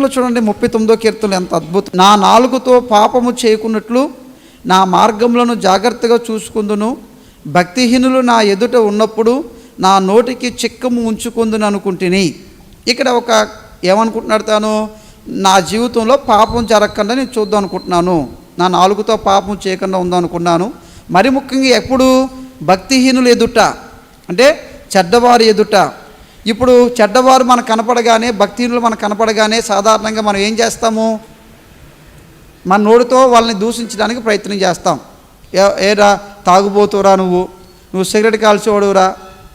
కీర్తనలు చూడండి ముప్పై తొమ్మిదో కీర్తనలు ఎంత అద్భుతం. నా నాలుగుతో పాపము చేయకున్నట్లు నా మార్గములను జాగ్రత్తగా చూసుకుందును. భక్తిహీనులు నా ఎదుట ఉన్నప్పుడు నా నోటికి చిక్కము ఉంచుకుందును అనుకుంటుని. ఇక్కడ ఒక ఏమనుకుంటున్నాడు తాను? నా జీవితంలో పాపం జరగకుండా నేను చూద్దాం అనుకుంటున్నాను. నా నాలుగుతో పాపం చేయకుండా ఉందనుకున్నాను అనుకున్నాను. మరి ముఖ్యంగా ఎప్పుడు? భక్తిహీనులు ఎదుట. అంటే చెడ్డవారి ఎదుట. ఇప్పుడు చెడ్డవారు మనకు కనపడగానే భక్తిహీనులు మనకు కనపడగానే సాధారణంగా మనం ఏం చేస్తాము? మన నోటితో వాళ్ళని దూషించడానికి ప్రయత్నం చేస్తాం. ఏ- ఏరా తాగుబోతురా నువ్వు? నువ్వు సిగరెట్ కాల్చేవాడురా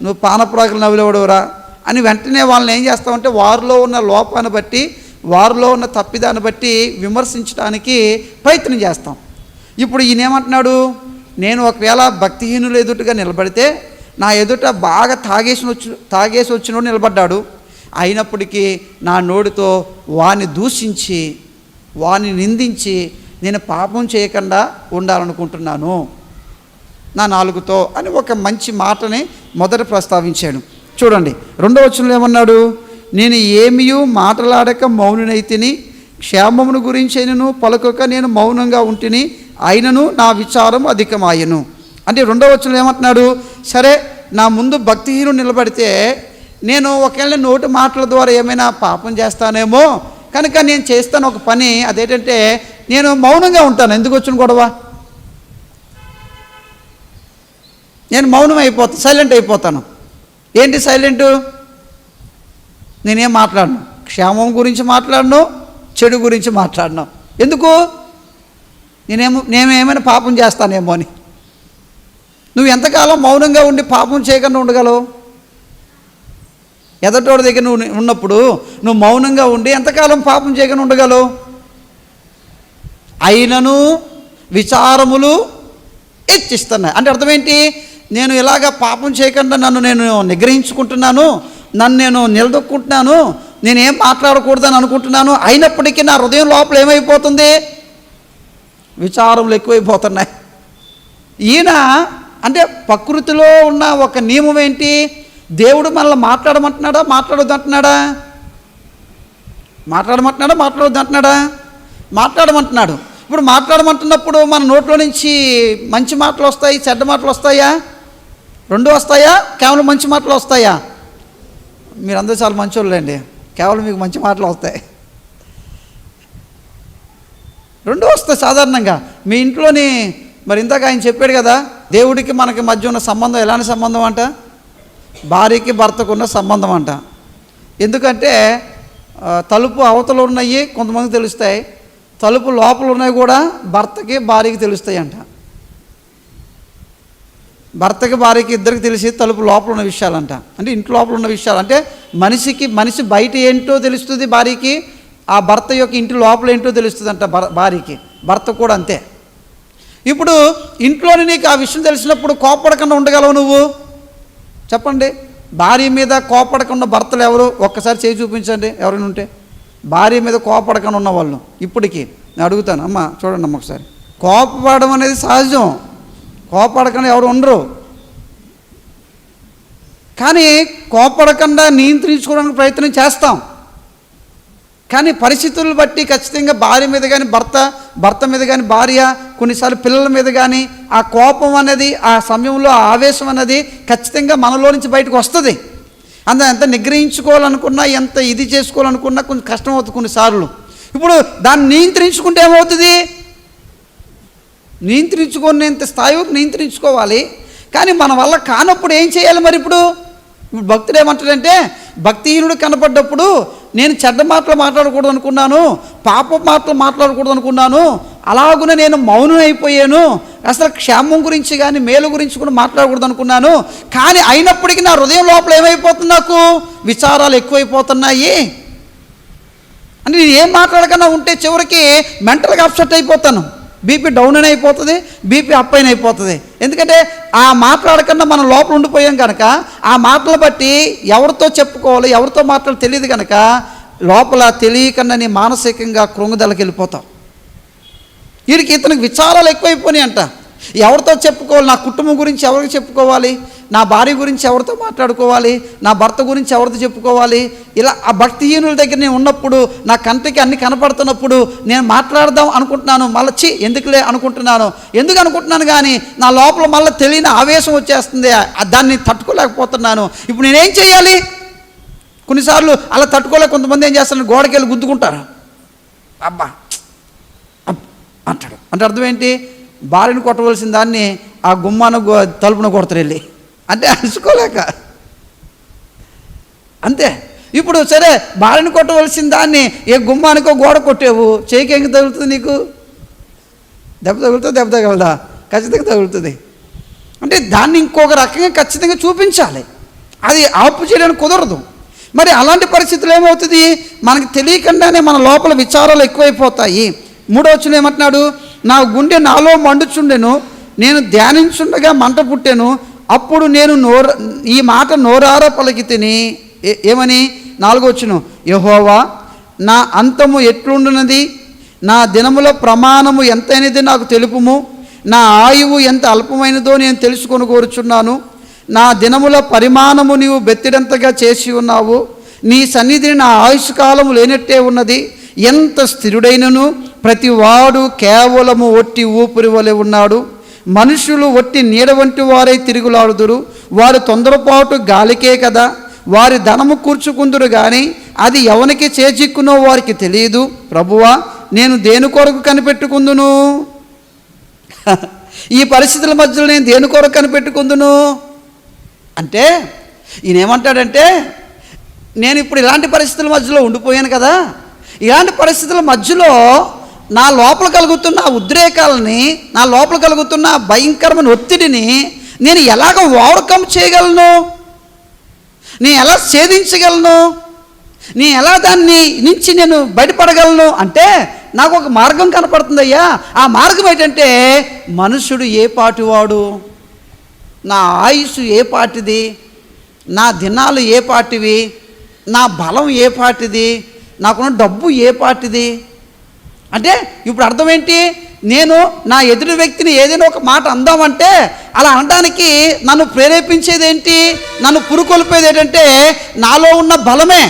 నువ్వు పానపురాకులు నవ్వులేవాడురా అని వెంటనే వాళ్ళని ఏం చేస్తామంటే వారిలో ఉన్న లోపాన్ని బట్టి వారిలో ఉన్న తప్పిదాన్ని బట్టి విమర్శించడానికి ప్రయత్నం చేస్తాం. ఇప్పుడు ఈయనేమంటున్నాడు? నేను ఒకవేళ భక్తిహీనులు ఎదుటిగా నిలబడితే నా ఎదుట బాగా తాగేసి వచ్చి తాగేసి వచ్చినోడు నిలబడ్డాడు. అయినప్పటికీ నా నోటితో వాని దూషించి వాని నిందించి నేను పాపం చేయకుండా ఉండాలనుకుంటున్నాను. నా నాలుగుతో అని ఒక మంచి మాటని మొదట ప్రస్తావించాడు. చూడండి రెండో వచనంలో ఏమన్నాడు? నేను ఏమియూ మాటలాడక మౌనునైతిని క్షేమమును గురించి అయినను పలుకక నేను మౌనంగా ఉంటిని అయినను నా విచారం అధికమాయను. అంటే రెండో వచ్చిన ఏమంటున్నాడు? సరే నా ముందు భక్తిహీనుడు నిలబడితే నేను ఒకవేళ నోటి మాటల ద్వారా ఏమైనా పాపం చేస్తానేమో కనుక నేను చేస్తాను ఒక పని అదేంటంటే నేను మౌనంగా ఉంటాను. ఎందుకు వచ్చిన గొడవ? నేను మౌనం అయిపోతాను సైలెంట్ అయిపోతాను. ఏంటి సైలెంటు? నేనేం మాట్లాడను? క్షేమం గురించి మాట్లాడను చెడు గురించి మాట్లాడను. ఎందుకు? నేనేమో నేనేమైనా పాపం చేస్తానేమో అని. నువ్వు ఎంతకాలం మౌనంగా ఉండి పాపం చేయకుండా ఉండగలవు? ఎదటోడి దగ్గర నువ్వు ఉన్నప్పుడు నువ్వు మౌనంగా ఉండి ఎంతకాలం పాపం చేయకుండా ఉండగలవు? అయినను విచారములు ఇచ్చిస్తున్నాయి అంటే అర్థమేంటి? నేను ఇలాగ పాపం చేయకుండా నన్ను నేను నిగ్రహించుకుంటున్నాను నన్ను నేను నిలదొక్కుంటున్నాను నేనేం మాట్లాడకూడదని అనుకుంటున్నాను అయినప్పటికీ నా హృదయం లోపల ఏమైపోతుంది? విచారములు ఎక్కువైపోతున్నాయి. ఈయన అంటే ప్రకృతిలో ఉన్న ఒక నియమం ఏంటి? దేవుడు మనల్ని మాట్లాడమంటున్నాడా? మాట్లాడొద్దంటున్నాడా? మాట్లాడమంటున్నాడా? మాట్లాడొద్దంటున్నాడా? మాట్లాడమంటున్నాడు. ఇప్పుడు మాట్లాడమంటున్నప్పుడు మన నోట్లో నుంచి మంచి మాటలు వస్తాయి చెడ్డ మాటలు వస్తాయా? రెండు వస్తాయా? కేవలం మంచి మాటలు వస్తాయా? మీరందరూ చాలా మంచోళ్ళండి. కేవలం మీకు మంచి మాటలు వస్తాయి. రెండు వస్తాయి సాధారణంగా. మీ ఇంట్లోని మరి ఇందాక ఆయన చెప్పాడు కదా దేవుడికి మనకి మధ్య ఉన్న సంబంధం ఎలాంటి సంబంధం అంట? భార్యకి భర్తకు ఉన్న సంబంధం అంట. ఎందుకంటే తలుపు అవతలు ఉన్నాయి కొంతమంది తెలుస్తాయి తలుపు లోపల ఉన్నాయి కూడా భర్తకి భార్యకి తెలుస్తాయి అంట. భర్తకి భార్యకి ఇద్దరికి తెలిసి తలుపు లోపల ఉన్న విషయాలంట. అంటే ఇంటి లోపల ఉన్న విషయాలు. అంటే మనిషికి మనిషి బయట ఏంటో తెలుస్తుంది భార్యకి ఆ భర్త యొక్క ఇంటి లోపల ఏంటో తెలుస్తుంది అంట భార్యకి. భర్త కూడా అంతే. ఇప్పుడు ఇంట్లోని నీకు ఆ విషయం తెలిసినప్పుడు కోపడకుండా ఉండగలవు నువ్వు? చెప్పండి. భార్య మీద కోపడకుండా భర్తలు ఎవరు? ఒక్కసారి చేయి చూపించండి ఎవరైనా ఉంటే. భార్య మీద కోపడకుండా ఉన్న వాళ్ళు ఇప్పటికీ. నేను అడుగుతాను. అమ్మ చూడండి అమ్మ ఒకసారి. కోపపడడం అనేది సహజం. కోపడకుండా ఎవరు ఉండరు. కానీ కోపడకుండా నియంత్రించుకోవడానికి ప్రయత్నం చేస్తాం. కానీ పరిస్థితులను బట్టి ఖచ్చితంగా భార్య మీద కానీ భర్త భర్త మీద కానీ భార్య కొన్నిసార్లు పిల్లల మీద కానీ ఆ కోపం అనేది ఆ సమయంలో ఆ ఆవేశం అనేది ఖచ్చితంగా మనలో నుంచి బయటకు వస్తుంది. అంత ఎంత నిగ్రహించుకోవాలనుకున్నా ఎంత ఇది చేసుకోవాలనుకున్నా కొంచెం కష్టం అవుతుంది కొన్నిసార్లు. ఇప్పుడు దాన్ని నియంత్రించుకుంటే ఏమవుతుంది? నియంత్రించుకునేంత స్థాయి నియంత్రించుకోవాలి. కానీ మన వల్ల కానప్పుడు ఏం చేయాలి మరి ఇప్పుడు? ఇప్పుడు భక్తుడు ఏమంటాడంటే భక్తిహీనుడు కనపడ్డప్పుడు నేను చెడ్డ మాటలు మాట్లాడకూడదు అనుకున్నాను పాప మాటలు మాట్లాడకూడదు అనుకున్నాను అలాగున నేను మౌనం అయిపోయాను అసలు క్షేమం గురించి కానీ మేలు గురించి కూడా మాట్లాడకూడదు అనుకున్నాను కానీ అయినప్పటికీ నా హృదయం లోపల ఏమైపోతుంది నాకు? విచారాలు ఎక్కువైపోతున్నాయి. అంటే నేను ఏం మాట్లాడకుండా ఉంటే చివరికి మెంటల్గా అప్సెట్ అయిపోతాను. బీపీ డౌన్ అని అయిపోతుంది బీపీ అప్ అయిన అయిపోతుంది. ఎందుకంటే ఆ మాట్లాడకుండా మనం లోపల ఉండిపోయాం కనుక ఆ మాటలు బట్టి ఎవరితో చెప్పుకోవాలి ఎవరితో మాట్లాడాలి తెలియదు కనుక లోపల తెలియకుండా నీ మానసికంగా కృంగుదలకి వెళ్ళిపోతావు వీడికి ఇతనికి విచారాలు ఎక్కువైపోయినాయి అంట. ఎవరితో చెప్పుకోవాలి? నా కుటుంబం గురించి ఎవరికి చెప్పుకోవాలి? నా భార్య గురించి ఎవరితో మాట్లాడుకోవాలి? నా భర్త గురించి ఎవరితో చెప్పుకోవాలి? ఇలా ఆ భక్తిహీనుల దగ్గర నేను ఉన్నప్పుడు నా కంటికి అన్ని కనపడుతున్నప్పుడు నేను మాట్లాడదాం అనుకుంటున్నాను. మళ్ళీ చి ఎందుకులే అనుకుంటున్నాను? ఎందుకు అనుకుంటున్నాను కానీ నా లోపల మళ్ళీ తెలియని ఆవేశం వచ్చేస్తుంది. దాన్ని తట్టుకోలేకపోతున్నాను. ఇప్పుడు నేనేం చేయాలి? కొన్నిసార్లు అలా తట్టుకోలేక కొంతమంది ఏం చేస్తారు? గోడకెళ్ళి గుద్దుకుంటారు. అబ్బా! అంటాడు. అంటే అర్థం ఏంటి? భార్యను కొట్టవలసిన దాన్ని ఆ గుమ్మాన గో- తలుపున కొడతారు వెళ్ళి. అంటే అరుచుకోలేక. అంతే. ఇప్పుడు సరే భార్యను కొట్టవలసిన దాన్ని ఏ గుమ్మానికో గోడ కొట్టేవు చేయికేంకి తగులుతుంది నీకు? దెబ్బ తగులుతుంది దెబ్బ తగలదా? ఖచ్చితంగా తగులుతుంది. అంటే దాన్ని ఇంకొక రకంగా ఖచ్చితంగా చూపించాలి. అది ఆపు చేయడానికి కుదరదు. మరి అలాంటి పరిస్థితులు ఏమవుతుంది? మనకి తెలియకుండానే మన లోపల విచారాలు ఎక్కువైపోతాయి. మూడో వచ్చిన ఏమంటున్నాడు? నా గుండె నాలో మండుచుండెను నేను ధ్యానించుండగా మంట పుట్టాను అప్పుడు నేను నోర ఈ మాట నోరార పలికి తిని ఏమని? నాలుగో వచ్చును యహోవా నా అంతము ఎట్లుండునది? నా దినముల ప్రమాణము ఎంతైనది నాకు తెలుపుము? నా ఆయువు ఎంత అల్పమైనదో నేను తెలుసుకొని కోరుచున్నాను. నా దినముల పరిమాణము నీవు బెత్తిడంతగా చేసి ఉన్నావు. నీ సన్నిధిని నా ఆయుష్ కాలము లేనట్టే ఉన్నది. ఎంత స్థిరుడైనను? ప్రతి వాడు కేవలము ఒట్టి ఊపిరి వలె ఉన్నాడు. మనుషులు ఒట్టి నీడ వంటి వారై తిరుగులాడుదురు. వారు తొందరపాటు గాలికే కదా. వారి ధనము కూర్చుకుందురు కానీ అది ఎవనికి చేజిక్కునో వారికి తెలియదు. ప్రభువా నేను దేని కొరకు కనిపెట్టుకుందును? ఈ పరిస్థితుల మధ్యలో నేను దేని కొరకు కనిపెట్టుకుందును? అంటే ఈయనేమంటాడంటే నేను ఇప్పుడు ఇలాంటి పరిస్థితుల మధ్యలో ఉండిపోయాను కదా. ఇలాంటి పరిస్థితుల మధ్యలో నా లోపల కలుగుతున్న ఉద్రేకాలని నా లోపల కలుగుతున్న భయంకరమైన ఒత్తిడిని నేను ఎలాగ ఓవర్కమ్ చేయగలను? నేను ఎలా ఛేదించగలను? నేను ఎలా దాన్ని నుంచి నేను బయటపడగలను? అంటే నాకు ఒక మార్గం కనపడుతుందయ్యా. ఆ మార్గం ఏంటంటే మనుషుడు ఏ పాటివాడు? నా ఆయుష్ ఏ పాటిది? నా దినాలు ఏ పాటివి? నా బలం ఏ పాటిది? నాకున్న డబ్బు ఏ పాటిది? అంటే ఇప్పుడు అర్థం ఏంటి నేను నా ఎదుటి వ్యక్తిని ఏదైనా ఒక మాట అందామంటే అలా అనడానికి నన్ను ప్రేరేపించేది ఏంటి నన్ను పురుకొల్పేది ఏంటంటే నాలో ఉన్న బలమే.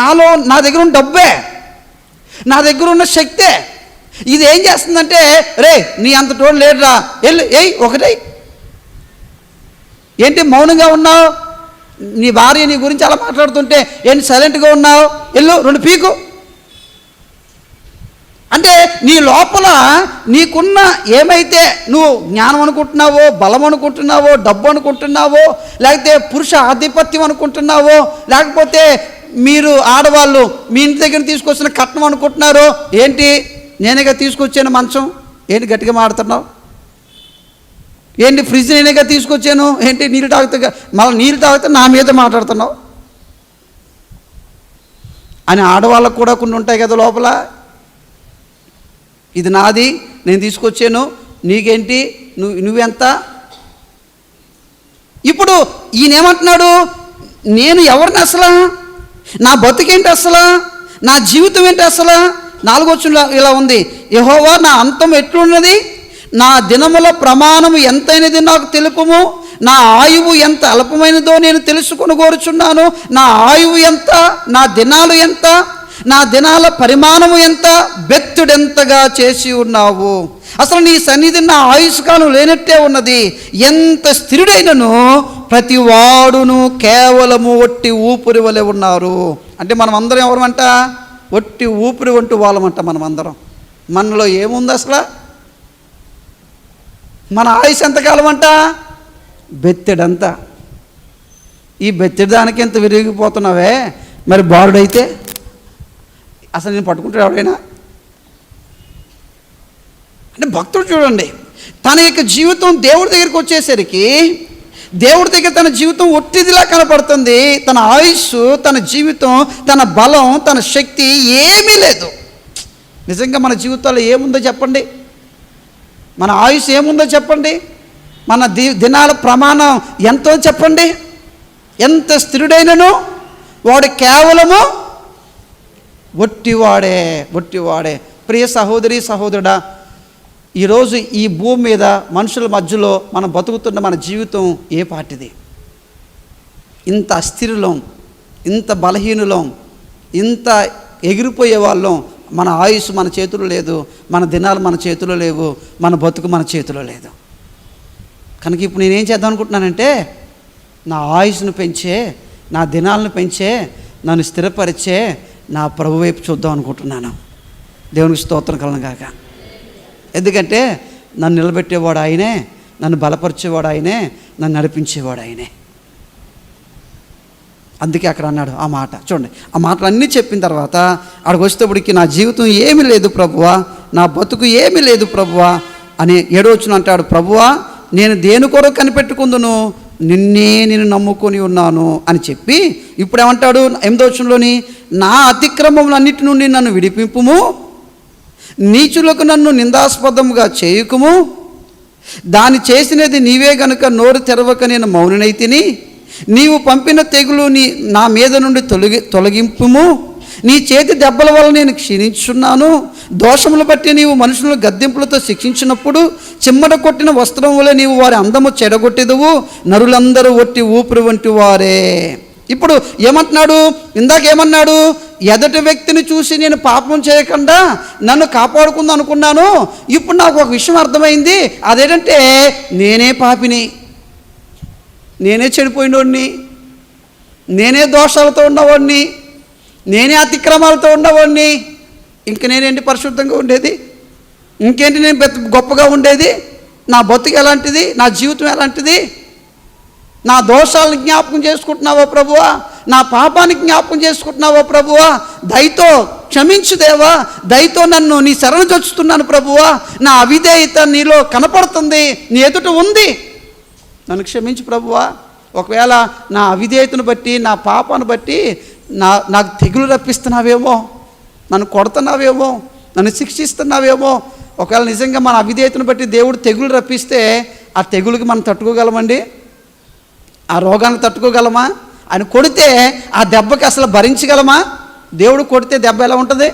నాలో నా దగ్గర ఉన్న డబ్బే. నా దగ్గర ఉన్న శక్తే. ఇది ఏం చేస్తుందంటే రే నీ అంత టోన్ లేడురా వెళ్ళు ఏయ్ ఒకటై ఏంటి మౌనంగా ఉన్నావు? నీ భార్య నీ గురించి అలా మాట్లాడుతుంటే ఏంటి సైలెంట్గా ఉన్నావు? వెళ్ళు రెండు పీకు. అంటే నీ లోపల నీకున్న ఏమైతే నువ్వు జ్ఞానం అనుకుంటున్నావో బలం అనుకుంటున్నావో డబ్బు అనుకుంటున్నావో లేకపోతే పురుష ఆధిపత్యం అనుకుంటున్నావో లేకపోతే మీరు ఆడవాళ్ళు మీ ఇంటి దగ్గర తీసుకొచ్చిన కట్నం అనుకుంటున్నారో ఏంటి? నేనేగా తీసుకొచ్చాను మంచం? ఏంటి గట్టిగా మాడుతున్నావు ఏంటి ఫ్రిడ్జ్ నేనేగా తీసుకొచ్చాను? ఏంటి నీళ్ళు తాగుతా మళ్ళీ నీళ్ళు తాగితే నా మీద మాట్లాడుతున్నావు? అని ఆడవాళ్ళకు కూడా కొన్ని ఉంటాయి కదా లోపల. ఇది నాది నేను తీసుకొచ్చాను నీకేంటి నువ్వు నువ్వెంత? ఇప్పుడు ఈయనేమంటున్నాడు? నేను ఎవరిని అసలా? నా బతుకేంటి అసలా? నా జీవితం ఏంటి అసలా? నాలుగో ఇలా ఉంది. యహోవా నా అంతం ఎట్లున్నది? నా దినముల ప్రమాణము ఎంతైనది నాకు తెలుపుము? నా ఆయువు ఎంత అల్పమైనదో నేను తెలుసుకొని కోరుచున్నాను. నా ఆయువు ఎంత? నా దినాలు ఎంత? నా దినాల పరిమాణము ఎంత? బెత్తుడెంతగా చేసి ఉన్నావు? అసలు నీ సన్నిధి నా ఆయుష్కాలం లేనట్టే ఉన్నది. ఎంత స్థిరుడైనను? ప్రతి వాడును కేవలము ఒట్టి ఊపిరి వలె ఉన్నారు. అంటే మనం అందరం ఎవరమంట? ఒట్టి ఊపిరి వంటి వాళ్ళమంట మనం అందరం మనలో ఏముంది అసలు? మన ఆయుష్ ఎంతకాలం అంట బెత్తెడంతా. ఈ బెత్తెడు దానికి ఎంత విరిగిపోతున్నావే? మరి బారుడైతే? అసలు నేను పట్టుకుంటాడు ఎవడైనా? అంటే భక్తుడు చూడండి తన యొక్క జీవితం దేవుడి దగ్గరికి వచ్చేసరికి దేవుడి దగ్గర తన జీవితం ఒట్టిదిలా కనపడుతుంది తన ఆయుష్ తన జీవితం తన బలం తన శక్తి ఏమీ లేదు. నిజంగా మన జీవితాల్లో ఏముందో చెప్పండి? మన ఆయుష్ ఏముందో చెప్పండి? మన ది దినాల ప్రమాణం ఎంతో చెప్పండి? ఎంత స్థిరుడైనను? వాడు కేవలము ఒట్టివాడే ఒట్టివాడే. ప్రియ సహోదరి సహోదరుడా ఈరోజు ఈ భూమి మీద మనుషుల మధ్యలో మనం బతుకుతున్న మన జీవితం ఏ పాటిది ఇంత అస్థిరులం ఇంత బలహీనులం ఇంత ఎగిరిపోయే వాళ్ళం మన ఆయుష్ మన చేతులు లేదు మన దినాలు మన చేతిలో లేవు మన బతుకు మన చేతిలో లేదు. కనుక ఇప్పుడు నేనేం చేద్దాం అనుకుంటున్నానంటే నా ఆయుష్ను పెంచే నా దినాలను పెంచే నన్ను స్థిరపరిచే నా ప్రభు వైపు చూద్దాం అనుకుంటున్నాను. దేవునికి స్తోత్రం కలను కాక ఎందుకంటే నన్ను నిలబెట్టేవాడు ఆయనే నన్ను బలపరిచేవాడు ఆయనే నన్ను నడిపించేవాడు ఆయనే. అందుకే అక్కడ అన్నాడు ఆ మాట. చూడండి ఆ మాటలు అన్నీ చెప్పిన తర్వాత అక్కడికి వచ్చేటప్పటికి నా జీవితం ఏమీ లేదు ప్రభువా నా బతుకు ఏమీ లేదు ప్రభువా అని ఏడవచ్చును అంటాడు. ప్రభువా నేను దేని కొరకు కనిపెట్టుకుందును? నిన్నే నేను నమ్ముకొని ఉన్నాను అని చెప్పి ఇప్పుడు ఏమంటాడు ఎనిమిదవచనంలోని నా అతిక్రమములన్నిటి నుండి నన్ను విడిపింపుము నీచులకు నన్ను నిందాస్పదముగా చేయుకుము దాని చేసినది నీవే గనుక నోరు తెరవక నేను మౌననైతిని నీవు పంపిన తెగులు నీ నా మీద నుండి తొలగి తొలగింపుము. నీ చేతి దెబ్బల వల్ల నేను క్షీణించున్నాను దోషములు బట్టి నీవు మనుషులను గద్దెంపులతో శిక్షించినప్పుడు చిమ్మట కొట్టిన వస్త్రం వల్ల నీవు వారి అందము చెడగొట్టేదువు. నరులందరూ ఒట్టి ఊపిరి వంటి వారే. ఇప్పుడు ఏమంటున్నాడు? ఇందాక ఏమన్నాడు? ఎదటి వ్యక్తిని చూసి నేను పాపం చేయకుండా నన్ను కాపాడుకుందాం అనుకున్నాను. ఇప్పుడు నాకు ఒక విషయం అర్థమైంది. అదేంటంటే నేనే పాపిని. నేనే చెడిపోయినోడిని. నేనే దోషాలతో ఉన్నవాడిని. నేనే అతిక్రమాలతో ఉండవాడిని ఇంక నేనేంటి పరిశుద్ధంగా ఉండేది? ఇంకేంటి నేను గొప్పగా ఉండేది? నా బతుకు ఎలాంటిది? నా జీవితం ఎలాంటిది? నా దోషాలను జ్ఞాపకం చేసుకుంటున్నావా ప్రభువా? నా పాపాన్ని జ్ఞాపకం చేసుకుంటున్నావా ప్రభువా? దయతో క్షమించు దేవా. దయతో నన్ను నీ శరణు చొచ్చుతున్నాను ప్రభువా. నా అవిధేయత నీలో కనపడుతుంది. నీ ఎదుట ఉంది. నన్ను క్షమించు ప్రభువా. ఒకవేళ నా అవిధేయతను బట్టి నా పాపాను బట్టి నా నాకు తెగులు రప్పిస్తున్నావేమో నన్ను కొడుతున్నావేమో నన్ను శిక్షిస్తున్నావేమో ఒకవేళ నిజంగా మన అవిధేయతను బట్టి దేవుడు తెగులు రప్పిస్తే ఆ తెగులుకి మనం తట్టుకోగలమండి? ఆ రోగాన్ని తట్టుకోగలమా? ఆయన కొడితే ఆ దెబ్బకి అసలు భరించగలమా? దేవుడు కొడితే దెబ్బ ఎలా ఉంటుంది?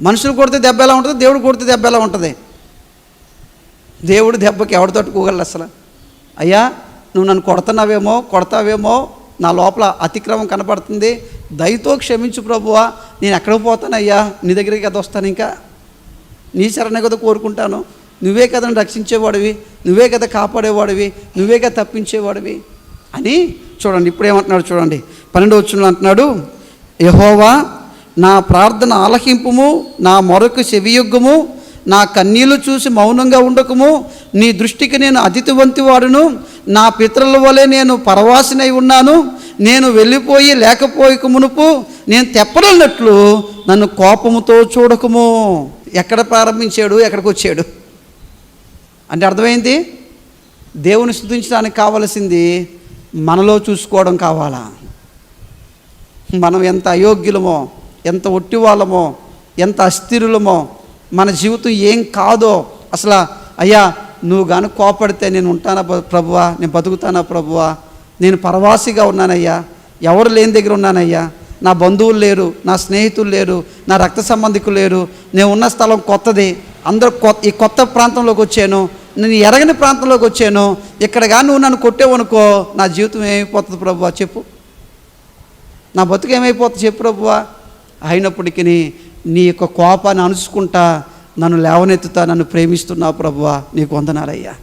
మనుషులు కొడితే దెబ్బ ఎలా ఉంటుంది? దేవుడు కొడితే దెబ్బ ఎలా ఉంటుంది? దేవుడు దెబ్బకి ఎవడు తట్టుకోగలడు అసలు? అయ్యా నువ్వు నన్ను కొడుతున్నావేమో కొడతావేమో నా లోపల అతిక్రమం కనపడుతుంది. దయతో క్షమించు ప్రభువా నేను ఎక్కడికి పోతానయ్యా నీ దగ్గరికి కదా వస్తాను ఇంకా. నీ శరణే కదా కోరుకుంటాను. నువ్వే కదా రక్షించేవాడివి నువ్వే కదా కాపాడేవాడివి నువ్వే కదా తప్పించేవాడివి అని చూడండి. ఇప్పుడు ఏమంటున్నాడు చూడండి. పన్నెండు వచ్చిన అంటున్నాడు యహోవా నా ప్రార్థన ఆలకింపుము నా మరొక చెవియుగ్గము నా కన్నీళ్ళు చూసి మౌనంగా ఉండకము. నీ దృష్టికి నేను అతిథివంతి వాడును నా పితరుల వలె నేను పరవాసినై ఉన్నాను. నేను వెళ్ళిపోయి లేకపోయక మునుపు నేను తెప్పనట్లు నన్ను కోపముతో చూడకము. ఎక్కడ ప్రారంభించాడు? ఎక్కడికి వచ్చాడు అంటే అర్థమైంది? దేవుని స్థుతించడానికి కావలసింది మనలో చూసుకోవడం కావాలా? మనం ఎంత అయోగ్యులమో ఎంత ఒట్టి వాళ్ళమో ఎంత అస్థిరులమో మన జీవితం ఏం కాదో అసలు అయ్యా నువ్వు కానీ కోపడితే నేను ఉంటానా ప్రభువా? నేను బతుకుతానా ప్రభువా? నేను పరవాసిగా ఉన్నానయ్యా. ఎవరు లేని దగ్గర ఉన్నానయ్యా. నా బంధువులు లేరు నా స్నేహితులు లేరు నా రక్త సంబంధికులు లేరు. నేను ఉన్న స్థలం కొత్తది. అందరూ కొత్త ఈ కొత్త ప్రాంతంలోకి వచ్చాను. నేను ఎరగని ప్రాంతంలోకి వచ్చాను. ఇక్కడ కానీ నువ్వు నన్ను కొట్టేవనుకో నా జీవితం ఏమైపోతుంది ప్రభువా? చెప్పు. నా బతుకు ఏమైపోతుంది? చెప్పు ప్రభువా. అయినప్పటికీ నీ యొక్క కోపాన్ని అనుసుకుంటా నన్ను లేవనెత్తుతా నన్ను ప్రేమిస్తున్నావు ప్రభువా నీకు వందనాలయ్యా.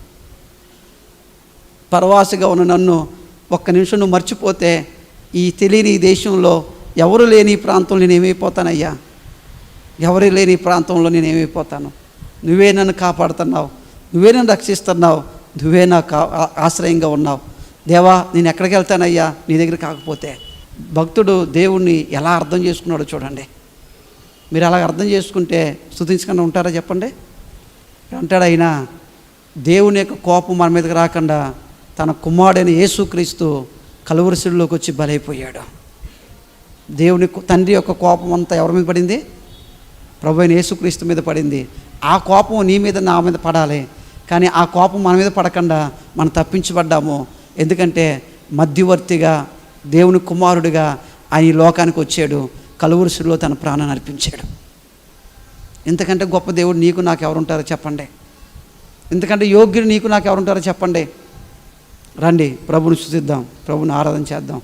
పరవాసిగా ఉన్న నన్ను ఒక్క నిమిషం నువ్వు మర్చిపోతే ఈ తెలియని ఈ దేశంలో ఎవరు లేని ఈ ప్రాంతంలో నేను ఏమైపోతానయ్యా? ఎవరు లేని ఈ ప్రాంతంలో నేను ఏమైపోతాను? నువ్వే నన్ను కాపాడుతున్నావు నువ్వే నన్ను రక్షిస్తున్నావు నువ్వే నాకు ఆశ్రయంగా ఉన్నావు. దేవా నేను ఎక్కడికి వెళ్తానయ్యా? నీ దగ్గర కాకపోతే. భక్తుడు దేవుణ్ణి ఎలా అర్థం చేసుకున్నాడో చూడండి. మీరు అలా అర్థం చేసుకుంటే స్థుతించకుండా ఉంటారా చెప్పండి? అంటాడు ఆయన దేవుని యొక్క కోపం మన మీదకి రాకుండా తన కుమారుడైన యేసుక్రీస్తు కలువరిశుడిలోకి వచ్చి బలైపోయాడు. దేవుని తండ్రి యొక్క కోపం అంతా ఎవరి మీద పడింది? ప్రభు అయిన యేసుక్రీస్తు మీద పడింది. ఆ కోపం నీ మీద నా మీద పడాలి. కానీ ఆ కోపం మన మీద పడకుండా మనం తప్పించబడ్డాము. ఎందుకంటే మధ్యవర్తిగా దేవుని కుమారుడిగా ఆయన ఈ లోకానికి వచ్చాడు. కలువరుసులో తన ప్రాణాన్ని అర్పించాడు. ఇంతకంటే గొప్ప దేవుడు నీకు నాకు ఎవరుంటారో చెప్పండి. ఇంతకంటే యోగ్యుడు నీకు నాకు ఎవరుంటారో చెప్పండి. రండి ప్రభుని స్థుతిద్దాం ప్రభుని ఆరాధన చేద్దాం.